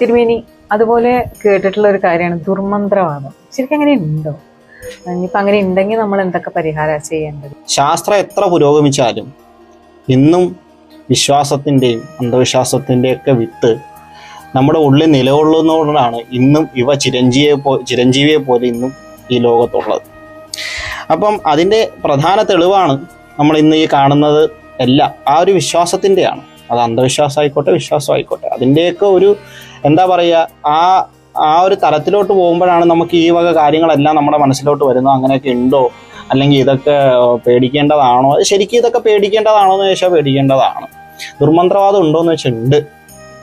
തിരുമേനി അതുപോലെ കേട്ടിട്ടുള്ള ഒരു കാര്യമാണ് ദുർമന്ത്രവാദം. ശരിക്കും അങ്ങനെ ഉണ്ടോ? ഇപ്പൊ അങ്ങനെ ഉണ്ടെങ്കിൽ നമ്മൾ എന്തൊക്കെ പരിഹാരം ചെയ്യേണ്ടത്? ശാസ്ത്രം എത്ര പുരോഗമിച്ചാലും ഇന്നും വിശ്വാസത്തിന്റെയും അന്ധവിശ്വാസത്തിന്റെയൊക്കെ വിത്ത് നമ്മുടെ ഉള്ളിൽ നിലകൊള്ളുന്നതുകൊണ്ടാണ് ഇന്നും ഇവ ചിരഞ്ജീവിയെ പോ ചിരഞ്ജീവിയെ പോലെ ഇന്നും ഈ ലോകത്തുള്ളത്. അപ്പം അതിന്റെ പ്രധാന തെളിവാണ് നമ്മൾ ഇന്ന് ഈ കാണുന്നത് എല്ലാം. ആ ഒരു വിശ്വാസത്തിന്റെയാണ് അത് അന്ധവിശ്വാസമായിക്കോട്ടെ വിശ്വാസമായിക്കോട്ടെ. അതിന്റെയൊക്കെ ഒരു എന്താ പറയുക ആ ആ ഒരു തലത്തിലോട്ട് പോകുമ്പോഴാണ് നമുക്ക് ഈ വക കാര്യങ്ങളെല്ലാം നമ്മുടെ മനസ്സിലോട്ട് വരുന്നത്. അങ്ങനെയൊക്കെ ഉണ്ടോ? അല്ലെങ്കിൽ ഇതൊക്കെ പേടിക്കേണ്ടതാണോ? അത് ശരിക്കും ഇതൊക്കെ പേടിക്കേണ്ടതാണോ എന്ന് ചോദിച്ചാൽ പേടിക്കേണ്ടതാണ്. ദുർമന്ത്രവാദം ഉണ്ടോ എന്ന് വെച്ചാൽ ഉണ്ട്.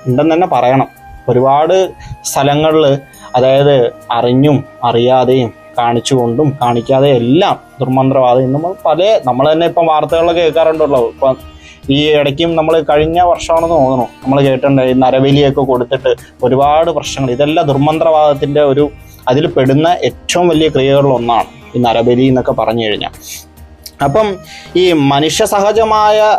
ഉണ്ടെന്ന് തന്നെ പറയണം. ഒരുപാട് സ്ഥലങ്ങളിൽ അതായത് അറിഞ്ഞും അറിയാതെയും കാണിച്ചുകൊണ്ടും കാണിക്കാതെ എല്ലാം ദുർമന്ത്രവാദം നമ്മൾ പല നമ്മൾ തന്നെ ഇപ്പം വാർത്തകളൊക്കെ കേൾക്കാറുണ്ടല്ലോ. ഇപ്പം ഈ ഇടയ്ക്കും നമ്മൾ കഴിഞ്ഞ വർഷമാണെന്ന് തോന്നുന്നു. നമ്മൾ കേട്ടിട്ടുണ്ട് ഈ നരബലിയൊക്കെ കൊടുത്തിട്ട് ഒരുപാട് പ്രശ്നങ്ങൾ. ഇതെല്ലാം ദുർമന്ത്രവാദത്തിന്റെ ഒരു അതിൽ പെടുന്ന ഏറ്റവും വലിയ ക്രിയകളിലൊന്നാണ് ഈ നരബലി എന്നൊക്കെ പറഞ്ഞു കഴിഞ്ഞാൽ. അപ്പം ഈ മനുഷ്യ സഹജമായ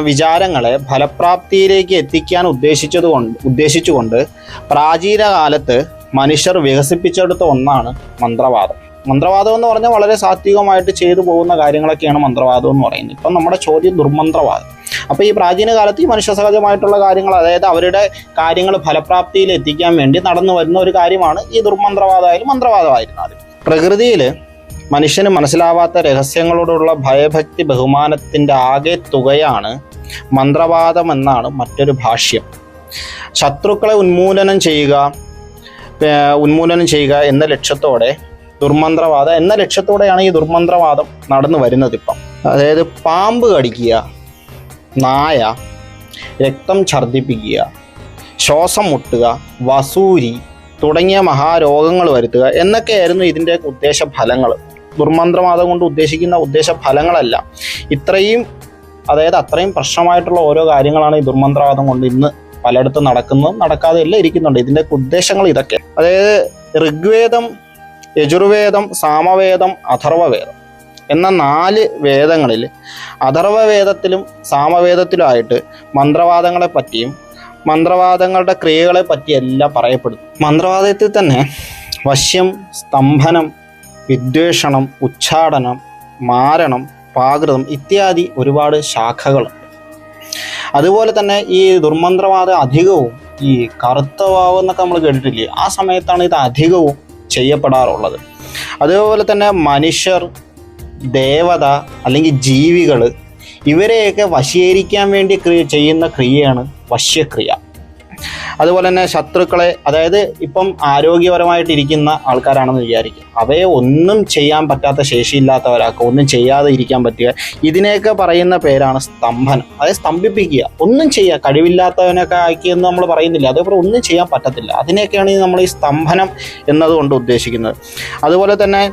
വിചാരങ്ങളെ ഫലപ്രാപ്തിയിലേക്ക് എത്തിക്കാൻ ഉദ്ദേശിച്ചത് കൊണ്ട് ഉദ്ദേശിച്ചുകൊണ്ട് പ്രാചീന കാലത്ത് മനുഷ്യർ വികസിപ്പിച്ചെടുത്ത ഒന്നാണ് മന്ത്രവാദം. മന്ത്രവാദം എന്ന് പറഞ്ഞാൽ വളരെ സാത്വികമായിട്ട് ചെയ്തു പോകുന്ന കാര്യങ്ങളൊക്കെയാണ് മന്ത്രവാദം എന്ന് പറയുന്നത്. ഇപ്പം നമ്മുടെ ചോദ്യം ദുർമന്ത്രവാദം. അപ്പോൾ ഈ പ്രാചീന കാലത്ത് ഈ മനുഷ്യ സഹജമായിട്ടുള്ള കാര്യങ്ങൾ അതായത് അവരുടെ കാര്യങ്ങൾ ഫലപ്രാപ്തിയിൽ എത്തിക്കാൻ വേണ്ടി നടന്നു വരുന്ന ഒരു കാര്യമാണ് ഈ ദുർമന്ത്രവാദമായാലും മന്ത്രവാദമായിരുന്നാലും പ്രകൃതിയിൽ മനുഷ്യന് മനസ്സിലാവാത്ത രഹസ്യങ്ങളോടുള്ള ഭയഭക്തി ബഹുമാനത്തിന്റെ ആകെ തുകയാണ് മന്ത്രവാദം എന്നാണ് മറ്റൊരു ഭാഷ്യം. ശത്രുക്കളെ ഉന്മൂലനം ചെയ്യുക ഉന്മൂലനം ചെയ്യുക എന്ന ലക്ഷ്യത്തോടെ ദുർമന്ത്രവാദം എന്ന ലക്ഷ്യത്തോടെയാണ് ഈ ദുർമന്ത്രവാദം നടന്നു വരുന്നത് ഇപ്പം. അതായത് പാമ്പ് കടിക്കുക നായ രക്തം ഛർദ്ദിപ്പിക്കുക ശ്വാസം മുട്ടുക വസൂരി തുടങ്ങിയ മഹാരോഗങ്ങൾ വരുത്തുക എന്നൊക്കെയായിരുന്നു ഇതിന്റെ ഉദ്ദേശ ഫലങ്ങൾ. ദുർമന്ത്രവാദം കൊണ്ട് ഉദ്ദേശിക്കുന്ന ഉദ്ദേശ ഫലങ്ങളല്ല. ഇത്രയും അതായത് അത്രയും പ്രശ്നമായിട്ടുള്ള ഓരോ കാര്യങ്ങളാണ് ഈ ദുർമന്ത്രവാദം കൊണ്ട് ഇന്ന് പലയിടത്തും നടക്കുന്നതും നടക്കാതെ എല്ലാം ഇരിക്കുന്നുണ്ട്. ഇതിന്റെ ഉദ്ദേശങ്ങൾ ഇതൊക്കെ. അതായത് ഋഗ്വേദം യജുർവേദം സാമവേദം അഥർവവേദം. എന്ന നാല് വേദങ്ങളിൽ അഥർവവേദത്തിലും സാമവേദത്തിലുമായിട്ട് മന്ത്രവാദങ്ങളെ പറ്റിയും മന്ത്രവാദങ്ങളുടെ ക്രിയകളെ പറ്റിയെല്ലാം പറയപ്പെടുന്നു. മന്ത്രവാദത്തിൽ തന്നെ വശ്യം സ്തംഭനം വിദ്വേഷണം ഉച്ചാടനം മാരണം പാകൃതം ഇത്യാദി ഒരുപാട് ശാഖകളുണ്ട്. അതുപോലെ തന്നെ ഈ ദുർമന്ത്രവാദം അധികവും ഈ കറുത്ത വാവ് എന്നൊക്കെ നമ്മൾ കേട്ടിട്ടില്ലേ? ആ സമയത്താണ് ഇത് അധികവും ചെയ്യപ്പെടാറുള്ളത്. അതുപോലെ തന്നെ മനുഷ്യർ ദേവത അല്ലെങ്കിൽ ജീവികൾ ഇവരെയൊക്കെ വശീകരിക്കാൻ വേണ്ടി ക്രിയ ചെയ്യുന്ന ക്രിയയാണ് വശ്യക്രിയ. അതുപോലെ തന്നെ ശത്രുക്കളെ അതായത് ഇപ്പം ആരോഗ്യപരമായിട്ടിരിക്കുന്ന ആൾക്കാരാണെന്ന് വിചാരിക്കുക. അവയെ ഒന്നും ചെയ്യാൻ പറ്റാത്ത ശേഷിയില്ലാത്തവരാക്കുക ഒന്നും ചെയ്യാതെ ഇരിക്കാൻ പറ്റുക. ഇതിനെയൊക്കെ പറയുന്ന പേരാണ് സ്തംഭനം. അതായത് സ്തംഭിപ്പിക്കുക. ഒന്നും ചെയ്യുക. കഴിവില്ലാത്തവനൊക്കെ ആക്കിയെന്ന് നമ്മൾ പറയുന്നില്ല. അതേപോലെ ഒന്നും ചെയ്യാൻ പറ്റത്തില്ല. അതിനെയൊക്കെയാണ് നമ്മൾ ഈ സ്തംഭനം എന്നതുകൊണ്ട് ഉദ്ദേശിക്കുന്നത്. അതുപോലെ തന്നെ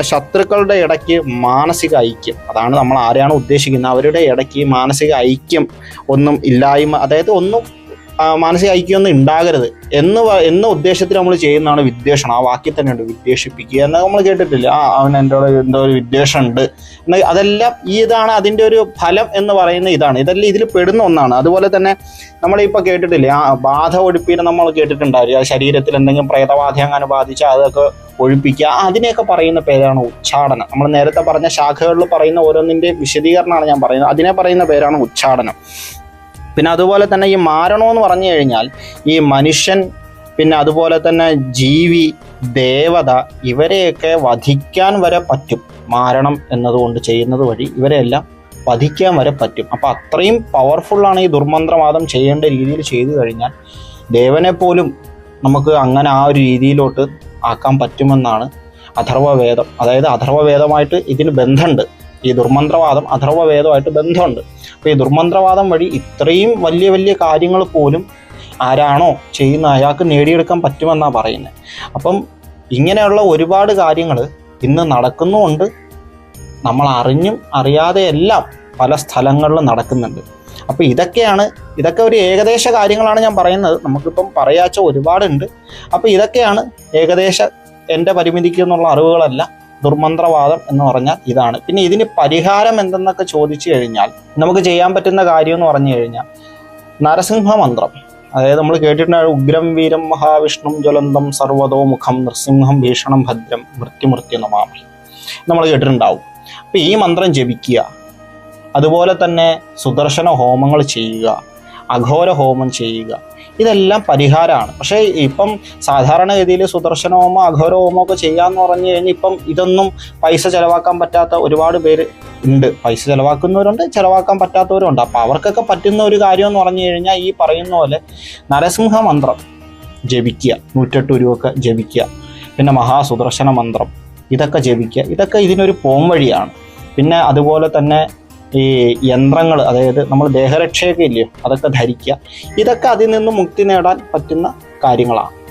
ശത്രുക്കളുടെ ഇടയ്ക്ക് മാനസിക ഐക്യം. അതാണ് നമ്മൾ ആരെയാണ് ഉദ്ദേശിക്കുന്നത്? അവരുടെ ഇടയ്ക്ക് മാനസിക ഐക്യം ഒന്നും ഇല്ലായ്മ അതായത് ഒന്നും മാനസിക ഐക്യമൊന്നും ഉണ്ടാകരുത് എന്ന് എന്ന ഉദ്ദേശത്തിൽ നമ്മൾ ചെയ്യുന്നതാണ് വിദ്വേഷണം. ആ വാക്കിൽ തന്നെ ഉണ്ട് വിദ്വേഷിപ്പിക്കുക. എന്ന് നമ്മൾ കേട്ടിട്ടില്ല? ആ അവൻ എന്റെ എന്തോ ഒരു വിദ്വേഷം ഉണ്ട് എന്ന് അതെല്ലാം ഈ ഇതാണ് അതിന്റെ ഒരു ഫലം എന്ന് പറയുന്ന ഇതാണ്. ഇതെല്ലാം ഇതിൽ പെടുന്ന ഒന്നാണ്. അതുപോലെ തന്നെ നമ്മളിപ്പോൾ കേട്ടിട്ടില്ലേ? ആ ബാധ ഒഴിപ്പിനെ നമ്മൾ കേട്ടിട്ടുണ്ടാവില്ല? ആ ശരീരത്തിൽ എന്തെങ്കിലും പ്രേതബാധ അങ്ങനെ ബാധിച്ചാൽ അതൊക്കെ ഒഴിപ്പിക്കുക. അതിനെയൊക്കെ പറയുന്ന പേരാണ് ഉച്ചാടനം. നമ്മൾ നേരത്തെ പറഞ്ഞ ശാഖകളിൽ പറയുന്ന ഓരോന്നിന്റെ വിശദീകരണമാണ് ഞാൻ പറയുന്നത്. അതിനെ പറയുന്ന പേരാണ് ഉച്ചാടനം. പിന്നെ അതുപോലെ തന്നെ ഈ മാരണം എന്ന് പറഞ്ഞു കഴിഞ്ഞാൽ ഈ മനുഷ്യൻ പിന്നെ അതുപോലെ തന്നെ ജീവി ദേവത ഇവരെയൊക്കെ വധിക്കാൻ വരെ പറ്റും. മാരണം എന്നതുകൊണ്ട് ചെയ്യുന്നത് വഴി ഇവരെല്ലാം വധിക്കാൻ വരെ പറ്റും. അപ്പം അത്രയും പവർഫുള്ളാണ് ഈ ദുർമന്ത്രവാദം ചെയ്യേണ്ട രീതിയിൽ ചെയ്തു കഴിഞ്ഞാൽ ദേവനെ പോലും നമുക്ക് അങ്ങനെ ആ ഒരു രീതിയിലോട്ട് ആക്കാൻ പറ്റുമെന്നാണ് അഥർവവേദം. അതായത് അഥർവവേദമായിട്ട് ഇതിന് ബന്ധമുണ്ട്. ഈ ദുർമന്ത്രവാദം അഥർവവേദമായിട്ട് ബന്ധമുണ്ട്. അപ്പോൾ ഈ ദുർമന്ത്രവാദം വഴി ഇത്രയും വലിയ വലിയ കാര്യങ്ങൾ പോലും ആരാണോ ചെയ്യുന്ന അയാൾക്ക് നേടിയെടുക്കാൻ പറ്റുമെന്നാണ് പറയുന്നത്. അപ്പം ഇങ്ങനെയുള്ള ഒരുപാട് കാര്യങ്ങൾ ഇന്ന് നടക്കുന്നുമുണ്ട്. നമ്മൾ അറിഞ്ഞും അറിയാതെ എല്ലാം പല സ്ഥലങ്ങളിലും നടക്കുന്നുണ്ട്. അപ്പോൾ ഇതൊക്കെയാണ് ഇതൊക്കെ ഒരു ഏകദേശ കാര്യങ്ങളാണ് ഞാൻ പറയുന്നത്. നമുക്കിപ്പം പറയാച്ച ഒരുപാടുണ്ട്. അപ്പോൾ ഇതൊക്കെയാണ് ഏകദേശ എന്റെ പരിമിതിക്ക് എന്നുള്ള അറിവുകളല്ല ദുർമന്ത്രവാദം എന്ന് പറഞ്ഞാൽ ഇതാണ്. പിന്നെ ഇതിന് പരിഹാരം എന്തെന്നൊക്കെ ചോദിച്ചു കഴിഞ്ഞാൽ നമുക്ക് ചെയ്യാൻ പറ്റുന്ന കാര്യം എന്ന് പറഞ്ഞു കഴിഞ്ഞാൽ നരസിംഹ മന്ത്രം അതായത് നമ്മൾ കേട്ടിട്ടുണ്ട് ഉഗ്രം വീരം മഹാവിഷ്ണു ജ്വലന്തം സർവതോ മുഖം നൃസിംഹം ഭീഷണം ഭദ്രം മൃത്യുമൃത്യു നമാമി നമ്മൾ കേട്ടിട്ടുണ്ടാവും. അപ്പം ഈ മന്ത്രം ജപിക്കുക അതുപോലെ തന്നെ സുദർശന ഹോമങ്ങൾ ചെയ്യുക അഘോര ഹോമം ചെയ്യുക ഇതെല്ലാം പരിഹാരമാണ്. പക്ഷേ ഇപ്പം സാധാരണഗതിയിൽ സുദർശനവുമോ അഘോരവുമോ അഘോര ഒക്കെ ചെയ്യാന്ന് പറഞ്ഞു കഴിഞ്ഞാൽ ഇപ്പം ഇതൊന്നും പൈസ ചിലവാക്കാൻ പറ്റാത്ത ഒരുപാട് പേര് ഉണ്ട്. പൈസ ചിലവാക്കുന്നവരുണ്ട് ചിലവാക്കാൻ പറ്റാത്തവരുണ്ട് അപ്പം അവർക്കൊക്കെ പറ്റുന്ന ഒരു കാര്യം എന്ന് പറഞ്ഞു കഴിഞ്ഞാൽ ഈ പറയുന്ന പോലെ നരസിംഹ മന്ത്രം ജപിക്കുക നൂറ്റെട്ട് ഉരുവൊക്കെ ജപിക്കുക പിന്നെ മഹാസുദർശന മന്ത്രം ഇതൊക്കെ ജപിക്കുക. ഇതൊക്കെ ഇതിനൊരു പോംവഴിയാണ്. പിന്നെ അതുപോലെ തന്നെ ഈ യന്ത്രങ്ങൾ അതായത് നമ്മൾ ദേഹരക്ഷയൊക്കെ ഇല്ലയോ അതൊക്കെ ധരിക്കുക. ഇതൊക്കെ അതിൽ നിന്ന് മുക്തി നേടാൻ പറ്റുന്ന കാര്യങ്ങളാണ്.